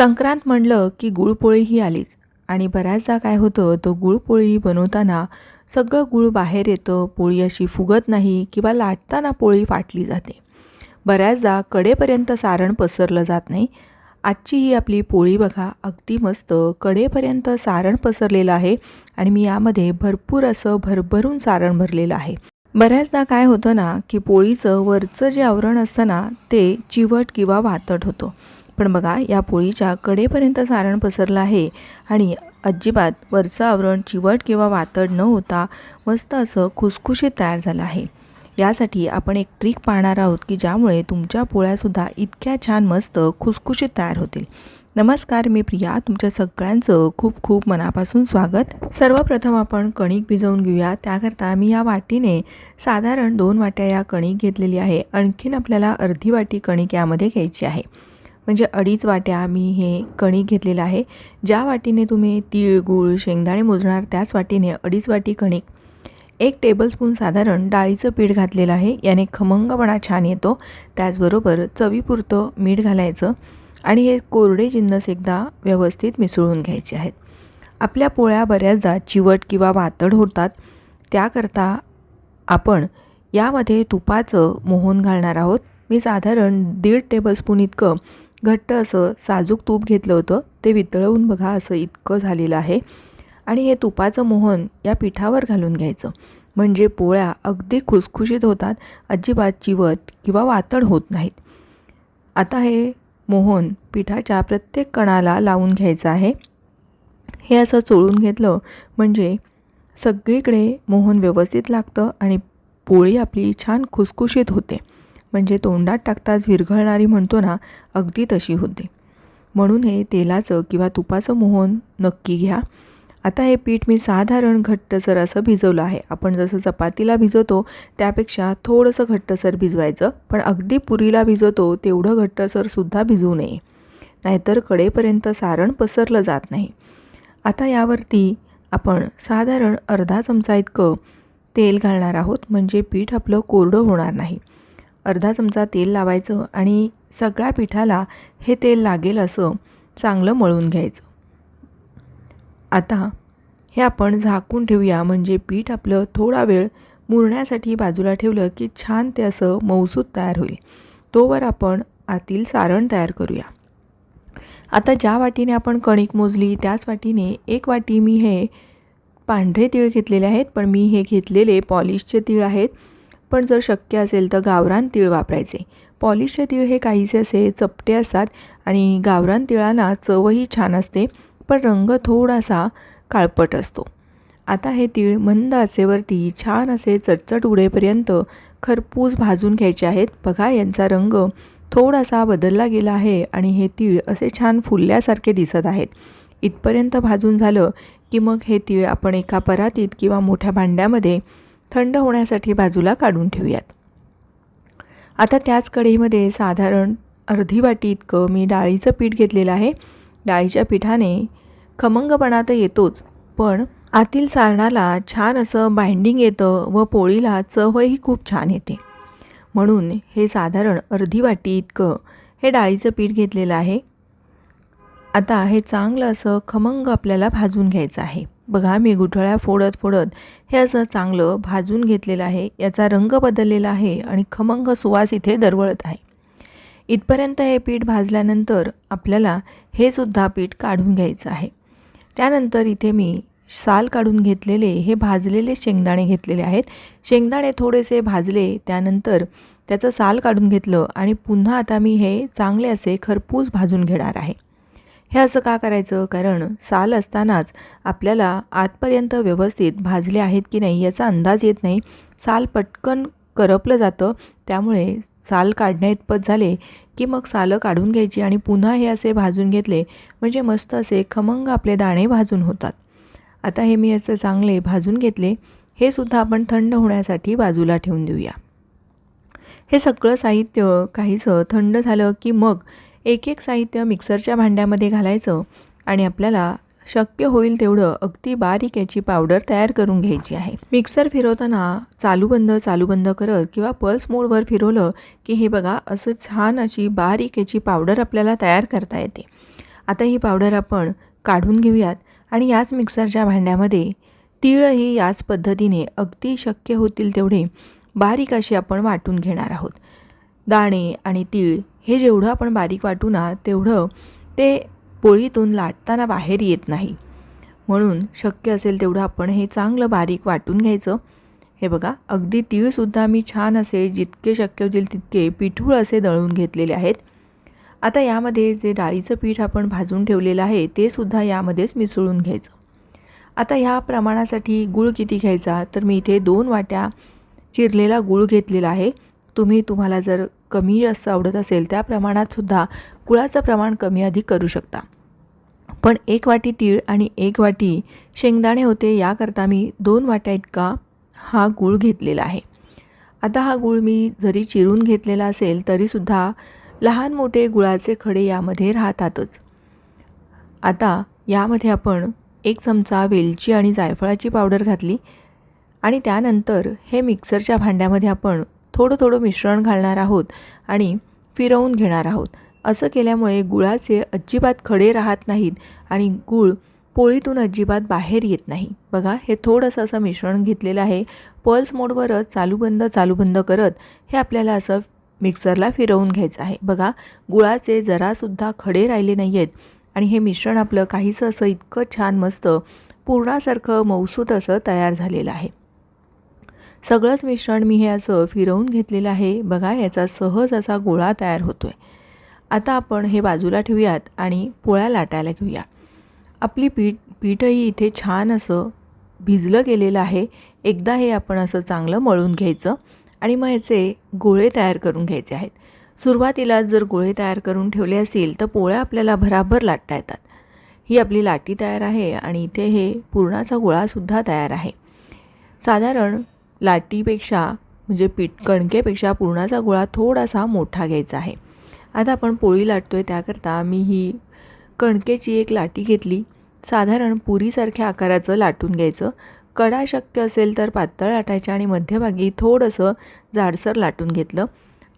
संक्रांत म्हणलं की गुळपोळी ही आलीच. आणि बऱ्याचदा काय होतं तो गुळपोळी बनवताना सगळं गुळ बाहेर येतं पोळी अशी फुगत नाही किंवा लाटताना पोळी फाटली जाते. बऱ्याचदा कडेपर्यंत सारण पसरलं जात नाही. आजची ही आपली पोळी बघा अगदी मस्त कडेपर्यंत सारण पसरलेलं आहे आणि मी यामध्ये भरपूर असं भरभरून सारण भरलेलं आहे. बऱ्याचदा काय होतं ना की पोळीचं वरचं जे आवरण असतं ना ते चिवट किंवा वातट होतं. पण बघा या पोळीच्या कडेपर्यंत सारण पसरलं आहे आणि अजिबात वरचं आवरण चिवट किंवा वातड न होता मस्त असं खुसखुशीत तयार झालं आहे. यासाठी आपण एक ट्रिक पाहणार आहोत की ज्यामुळे तुमच्या पोळ्यासुद्धा इतक्या छान मस्त खुसखुशीत तयार होतील. नमस्कार मी प्रिया. तुमच्या सगळ्यांचं खूप खूप मनापासून स्वागत. सर्वप्रथम आपण कणिक भिजवून घेऊया. त्याकरता मी या वाटीने साधारण दोन वाट्या या कणिक घेतलेली आहे. आणखीन आपल्याला अर्धी वाटी कणिक यामध्ये घ्यायची आहे. म्हणजे अडीच वाट्या मी हे कणिक घेतलेलं आहे. ज्या वाटीने तुम्ही तीळ गूळ शेंगदाणे मोजणार त्याच वाटीने अडीच वाटी कणिक. एक टेबलस्पून साधारण डाळीचं पीठ घातलेलं आहे. याने खमंगपणा छान येतो. त्याचबरोबर चवीपुरतं मीठ घालायचं आणि हे कोरडे जिन्नस एकदा व्यवस्थित मिसळून घ्यायचे आहेत. आपल्या पोळ्या बऱ्याचदा चिवट किंवा वातड होतात. त्याकरता आपण यामध्ये तुपाचं मोहन घालणार आहोत. मी साधारण दीड टेबलस्पून इतकं घट्ट असं साजूक तूप घेतलं होतं ते वितळवून बघा असं इतकं झालेलं आहे. आणि हे तुपाचं मोहन या पिठावर घालून घ्यायचं. म्हणजे पोळ्या अगदी खुसखुशीत होतात अजिबात चिवत किंवा वातड होत नाहीत. आता हे मोहन पिठाच्या प्रत्येक कणाला लावून घ्यायचं आहे. हे असं चोळून घेतलं म्हणजे सगळीकडे मोहन व्यवस्थित लागतं आणि पोळी आपली छान खुसखुशीत होते. म्हणजे तोंडात टाकताच विरघळणारी म्हणतो ना अगदी तशी होते. म्हणून हे तेलाचं किंवा तुपाचं मोहन नक्की घ्या. आता हे पीठ मी साधारण घट्टसर असं भिजवलं आहे. आपण जसं चपातीला भिजवतो त्यापेक्षा थोडंसं घट्टसर भिजवायचं. पण अगदी पुरीला भिजवतो तेवढं घट्टसरसुद्धा भिजवू नये. नाहीतर कडेपर्यंत सारण पसरलं जात नाही. आता यावरती आपण साधारण अर्धा चमचा इतकं तेल घालणार आहोत. म्हणजे पीठ आपलं कोरडं होणार नाही. अर्धा चमचा तेल लावायचं आणि सगळ्या पिठाला हे तेल लागेल असं चांगलं मळून घ्यायचं. आता हे आपण झाकून ठेवूया म्हणजे पीठ आपलं थोडा वेळ मुरण्यासाठी बाजूला ठेवलं की छान ते असं मौसूद तयार होईल. तोवर आपण आतील सारण तयार करूया. आता ज्या वाटीने आपण कणिक मोजली त्याच वाटीने एक वाटी मी हे पांढरे तीळ घेतलेले आहेत पण मी हे घेतलेले पॉलिशचे तीळ आहेत. पण जर शक्य असेल तर गावरान तीळ वापरायचे. पॉलिशचे तीळ हे काहीसे असे चपटे असतात आणि गावरान तिळांना चवही छान असते पण रंग थोडासा काळपट असतो. आता हे तीळ मंद आचेवरती छान असे चटचट उडेपर्यंत खरपूस भाजून घ्यायचे आहेत. बघा यांचा रंग थोडासा बदलला गेला आहे आणि हे तीळ असे छान फुलल्यासारखे दिसत आहेत. इथपर्यंत भाजून झालं की मग हे तीळ आपण एका परातीत किंवा मोठ्या भांड्यामध्ये थंड होण्यासाठी बाजूला काढून ठेवूयात. आता त्याच कढईमध्ये साधारण अर्धी वाटी इतकं मी डाळीचं पीठ घेतलेलं आहे. डाळीच्या पिठाने खमंगपणा तर येतोच पण आतील सारणाला छान असं बाइंडिंग येतं व पोळीला चवही खूप छान येते. म्हणून हे साधारण अर्धी वाटी इतकं हे डाळीचं पीठ घेतलेलं आहे. आता हे चांगलं असं खमंग आपल्याला भाजून घ्यायचं आहे. बघा मी गुठळ्या फोडत फोडत हे असं चांगलं भाजून घेतलेलं आहे याचा रंग बदललेला आहे आणि खमंग सुवास इथे दरवळत आहे. इथपर्यंत हे पीठ भाजल्यानंतर आपल्याला हे सुद्धा पीठ काढून घ्यायचं आहे. त्यानंतर इथे मी साल काढून घेतलेले हे भाजलेले शेंगदाणे घेतलेले आहेत. शेंगदाणे थोडेसे भाजले त्यानंतर त्याचं साल काढून घेतलं आणि पुन्हा आता मी हे चांगले असे खरपूस भाजून घेणार आहे. हे असं का करायचं? कारण साल असतानाच आपल्याला आतपर्यंत व्यवस्थित भाजले आहेत की नाही याचा अंदाज येत नाही. साल पटकन करपलं जातं. त्यामुळे साल काढण्याइतपत झाले की मग सालं काढून घ्यायची आणि पुन्हा हे असे भाजून घेतले म्हणजे मस्त असे खमंग आपले दाणे भाजून होतात. आता हे मी असे चांगले भाजून घेतले. हे सुद्धा आपण थंड होण्यासाठी बाजूला ठेवून देऊया. हे सगळं साहित्य काहीसं थंड झालं की मग एक एक साहित्य मिक्सरच्या भांड्यामध्ये घालायचं आणि आपल्याला शक्य होईल तेवढं अगदी बारीक याची पावडर तयार करून घ्यायची आहे. मिक्सर फिरवताना चालू बंद चालू बंद करत किंवा पल्स मोडवर फिरवलं की हे बघा असं छान अशी बारीक याची पावडर आपल्याला तयार करता येते. आता ही पावडर आपण काढून घेऊयात आणि याच मिक्सरच्या भांड्यामध्ये तीळही याच पद्धतीने अगदी शक्य होतील तेवढे बारीक असे आपण वाटून घेणार आहोत. दाणे आणि तीळ हे जेवढं आपण बारीक वाटू ना तेवढं ते पोळीतून लाटताना बाहेर येत नाही. म्हणून शक्य असेल तेवढं आपण हे चांगलं बारीक वाटून घ्यायचं. हे बघा अगदी तीळसुद्धा मी छान असे जितके शक्य होतील तितके पिठूळ असे दळून घेतलेले आहेत. आता यामध्ये जे डाळीचं पीठ आपण भाजून ठेवलेलं आहे ते सुद्धा यामध्येच मिसळून घ्यायचं. आता ह्या प्रमाणासाठी गूळ किती घ्यायचा? तर मी इथे दोन वाट्या चिरलेला गूळ घेतलेला आहे. तुम्ही तुम्हाला जर कमी जास्त आवडत असेल त्या प्रमाणातसुद्धा गुळाचं प्रमाण कमी अधिक करू शकता. पण एक वाटी तीळ आणि एक वाटी शेंगदाणे होते याकरता मी दोन वाट्या इतका हा गूळ घेतलेला आहे. आता हा गूळ मी जरी चिरून घेतलेला असेल तरीसुद्धा लहान मोठे गुळाचे खडे यामध्ये राहतातच. आता यामध्ये आपण एक चमचा वेलची आणि जायफळाची पावडर घातली आणि त्यानंतर हे मिक्सरच्या भांड्यामध्ये आपण थोडं थोडं मिश्रण घालणार आहोत आणि फिरवून घेणार आहोत. असं केल्यामुळे गुळाचे अजिबात खडे राहत नाहीत आणि गूळ पोळीतून अजिबात बाहेर येत नाही. बघा हे थोडंसं असं मिश्रण घेतलेलं आहे. पल्स मोडवरच चालू बंद चालू बंद करत हे आपल्याला असं मिक्सरला फिरवून घ्यायचं आहे. बघा गुळाचे जरासुद्धा खडे राहिले नाही आहेत आणि हे मिश्रण आपलं काहीसं असं इतकं छान मस्त पूर्णासारखं मौसूत असं तयार झालेलं आहे. सगळंच मिश्रण मी हे असं फिरवून घेतलेलं आहे. बघा याचा सहज असा गोळा तयार होतो आहे आता आपण हे बाजूला ठेवूयात आणि पोळ्या लाटायला घेऊया. आपली पीठ पीठही इथे छान असं भिजलं गेलेलं आहे. एकदा हे आपण असं चांगलं मळून घ्यायचं आणि मग याचे गोळे तयार करून घ्यायचे आहेत. सुरुवातीला जर गोळे तयार करून ठेवले असतील तर पोळ्या आपल्याला भराभर लाटता येतात. ही आपली लाटी तयार आहे आणि इथे हे पुरणाचा गोळासुद्धा तयार आहे. साधारण लाटीपेक्षा म्हणजे पीठ कणकेपेक्षा पुरणाचा गोळा थोडासा मोठा घ्यायचा आहे. आता आपण पोळी लाटतो आहे त्याकरता मी ही कणकेची एक लाटी घेतली. साधारण पुरीसारख्या आकाराचं लाटून घ्यायचं. कडा शक्य असेल तर पातळ लाटायच्या आणि मध्यभागी थोडंसं जाडसर लाटून घेतलं.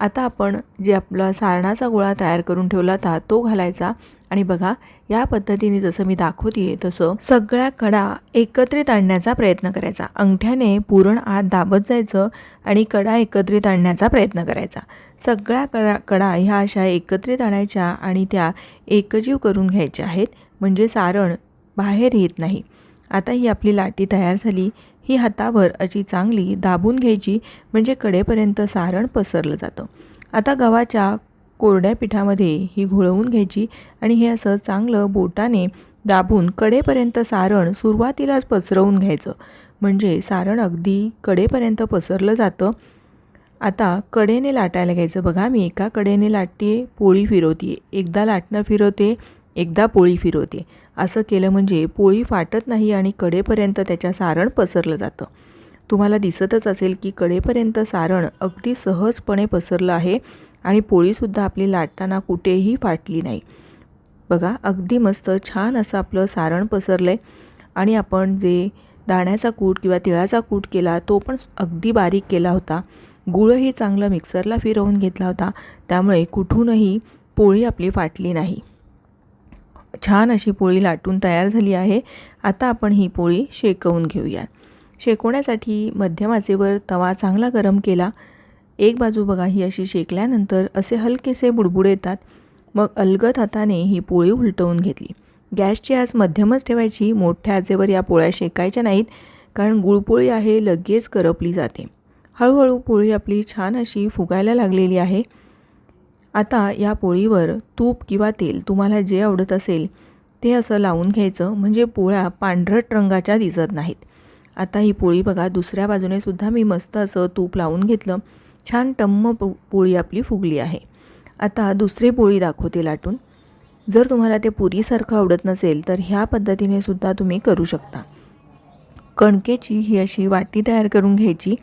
आता आपण जे आपला सारणाचा गोळा तयार करून ठेवला होता तो घालायचा. आणि बघा या पद्धतीने जसं मी दाखवते तसं सगळ्या कडा एकत्रित आणण्याचा प्रयत्न करायचा. अंगठ्याने पुरण आत दाबत जायचं आणि कडा एकत्रित आणण्याचा प्रयत्न करायचा. सगळ्या कडा कडा ह्या अशा एकत्रित आणायच्या आणि त्या एकजीव करून घ्यायच्या आहेत. म्हणजे सारण बाहेर येत नाही. आता ही आपली लाटी तयार झाली. ही हातावर अशी चांगली दाबून घ्यायची. म्हणजे कडेपर्यंत सारण पसरलं जातं. आता गव्हाच्या कोरड्या पिठामध्ये ही घोळवून घ्यायची आणि हे असं चांगलं बोटाने दाबून कडेपर्यंत सारण सुरुवातीलाच पसरवून घ्यायचं. म्हणजे सारण अगदी कडेपर्यंत पसरलं जातं. आता कडेने लाटायला घ्यायचं. बघा मी एका कडेने लाटते पोळी फिरवते. एकदा लाटणं फिरवते एकदा पोळी फिरवते. असं केलं म्हणजे पोळी फाटत नाही आणि कडेपर्यंत त्याच्या सारण पसरलं जातं. तुम्हाला दिसतच असेल की कडेपर्यंत सारण अगदी सहजपणे पसरलं आहे. आणि पोळीसुद्धा आपली लाटताना कुठेही फाटली नाही. बघा अगदी मस्त छान असं आपलं सारण पसरलं आहे आणि आपण जे दाण्याचा कूट किंवा तिळाचा कूट केला तो पण अगदी बारीक केला होता. गुळही चांगलं मिक्सरला फिरवून घेतला होता. त्यामुळे कुठूनही पोळी आपली फाटली नाही. छान अशी पोळी लाटून तयार झाली आहे. आता आपण ही पोळी शेकवून घेऊया. शेकवण्यासाठी मध्यम आचेवर तवा चांगला गरम केला. एक बाजू बघा ही अशी शेकल्यानंतर असे हलकेसे बुडबुड येतात. मग अलगद हाताने ही पोळी उलटवून घेतली. गॅसची आज मध्यमच ठेवायची मोठ्या आजेवर या पोळ्या शेकायच्या नाहीत कारण गुळपोळी आहे लगेच करपली जाते. हळूहळू पोळी आपली छान अशी फुगायला लागलेली आहे. आता या पोळीवर तूप किंवा तेल तुम्हाला जे आवडत असेल ते असं लावून घ्यायचं म्हणजे पोळ्या पांढरट रंगाच्या दिसत नाहीत. आता ही पोळी बघा दुसऱ्या बाजूने सुद्धा मी मस्त असं तूप लावून घेतलं. छान टम्म पो पोळी आपली फुगली आहे. आता दुसरी पोळी दाखवते लाटून. जर तुम्हाला ते पुरीसारखं आवडत नसेल तर ह्या पद्धतीने सुद्धा तुम्ही करू शकता. कणकेची ही अशी वाटी तयार करून घ्यायची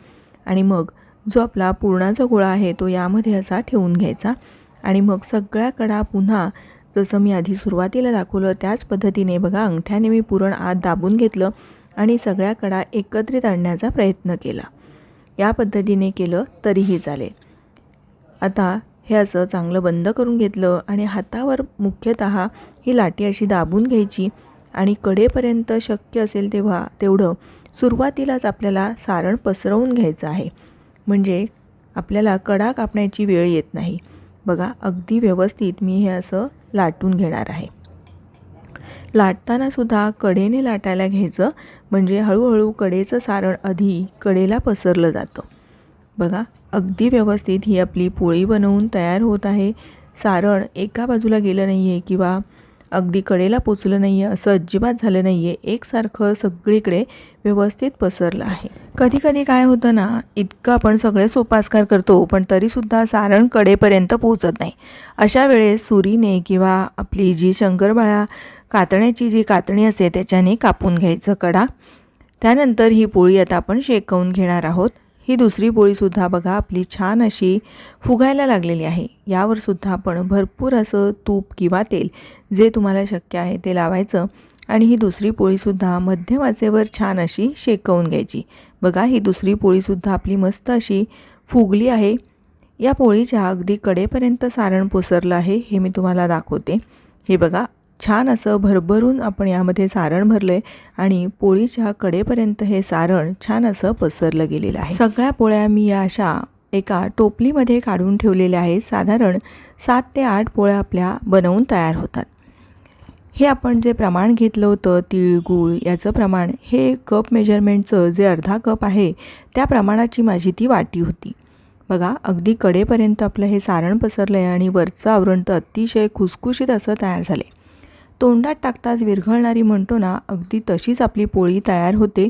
आणि मग जो आपला पुरणाचा गोळा आहे तो यामध्ये असा ठेवून घ्यायचा आणि मग सगळ्या कडा पुन्हा जसं मी आधी सुरुवातीला दाखवलं त्याच पद्धतीने बघा अंगठ्याने मी पुरण आत दाबून घेतलं आणि सगळ्या कडा एकत्रित आणण्याचा प्रयत्न केला. या पद्धतीने केलं तरीही चालेल. आता हे असं चांगलं बंद करून घेतलं आणि हातावर मुख्यतः ही लाटी अशी दाबून घ्यायची आणि कडेपर्यंत शक्य असेल तेव्हा तेवढं सुरुवातीलाच आपल्याला सारण पसरवून घ्यायचं आहे. म्हणजे आपल्याला कडा कापण्याची वेळ येत नाही. बघा अगदी व्यवस्थित मी हे असं लाटून घेणार आहे. लाटताना सुद्धा कडेने लाटायला घ्यायचं. म्हणजे हळूहळू कडेचं सारण आधी कडेला पसरलं जातं. बघा अगदी व्यवस्थित ही आपली पोळी बनवून तयार होत आहे. सारण एका बाजूला गेलं नाही आहे किंवा अगदी कडेला पोचलं नाही आहे असं अजिबात झालं नाही आहे एकसारखं सगळीकडे व्यवस्थित पसरलं आहे. कधी कधी काय होतं ना इतकं आपण सगळे सोपास्कार करतो पण तरीसुद्धा सारण कडेपर्यंत पोचत नाही. अशा वेळेस सुरीने किंवा आपली जी शंकरबाळा कातण्याची जी कातणी असते त्याच्याने कापून घ्यायचं कडा. त्यानंतर ही पोळी आता आपण शेकवून घेणार आहोत. ही दुसरी पोळीसुद्धा बघा आपली छान अशी फुगायला लागलेली आहे. यावरसुद्धा आपण भरपूर असं तूप किंवा तेल जे तुम्हाला शक्य आहे ते लावायचं. आणि ही दुसरी पोळीसुद्धा मध्यम आचेवर छान अशी शेकवून घ्यायची. बघा ही दुसरी पोळीसुद्धा आपली मस्त अशी फुगली आहे. या पोळीच्या अगदी कडेपर्यंत सारण पसरलं आहे हे मी तुम्हाला दाखवते. हे बघा छान असं भरभरून आपण यामध्ये सारण भरलं आहे आणि पोळीच्या कडेपर्यंत हे सारण छान असं पसरलं गेलेलं आहे. सगळ्या पोळ्या मी या अशा एका टोपलीमध्ये काढून ठेवलेल्या आहेत. साधारण सात ते आठ पोळ्या आपल्या बनवून तयार होतात. हे आपण जे प्रमाण घेतलं होतं तीळ गूळ याचं प्रमाण हे कप मेजरमेंटचं जे अर्धा कप आहे त्या प्रमाणाची माझी ती वाटी होती. बघा अगदी कडेपर्यंत आपलं हे सारण पसरलं आहे आणि वरचं आवरण तर अतिशय खुसखुशीत असं तयार झालं आहे तोंडात टाकताच विरघळणारी म्हणतो ना अगदी तशीच आपली पोळी तयार होते.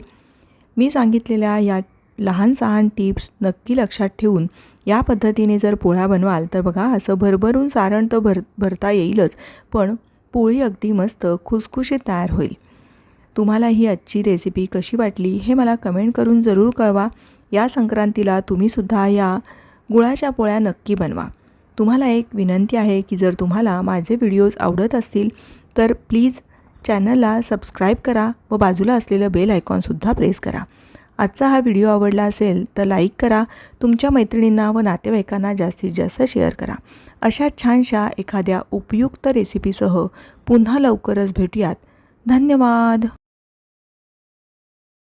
मी सांगितलेल्या या लहान सहान टिप्स नक्की लक्षात ठेवून या पद्धतीने जर पोळ्या बनवाल तर बघा असं भरभरून सारण तर भर भरता येईलच पण पोळी अगदी मस्त खुसखुशीत तयार होईल. तुम्हाला ही आजची रेसिपी कशी वाटली हे मला कमेंट करून जरूर कळवा. या संक्रांतीला तुम्हीसुद्धा या गुळाच्या पोळ्या नक्की बनवा. तुम्हाला एक विनंती आहे की जर तुम्हाला माझे व्हिडिओज आवडत असतील तर प्लीज चॅनलला सबस्क्राईब करा व बाजूला असलेलं बेल आयकॉनसुद्धा प्रेस करा. आजचा हा व्हिडिओ आवडला असेल तर लाईक करा तुमच्या मैत्रिणींना व नातेवाईकांना जास्तीत जास्त शेअर करा. अशा छानशा एखाद्या उपयुक्त रेसिपीसह पुन्हा लवकरच भेटूयात. धन्यवाद!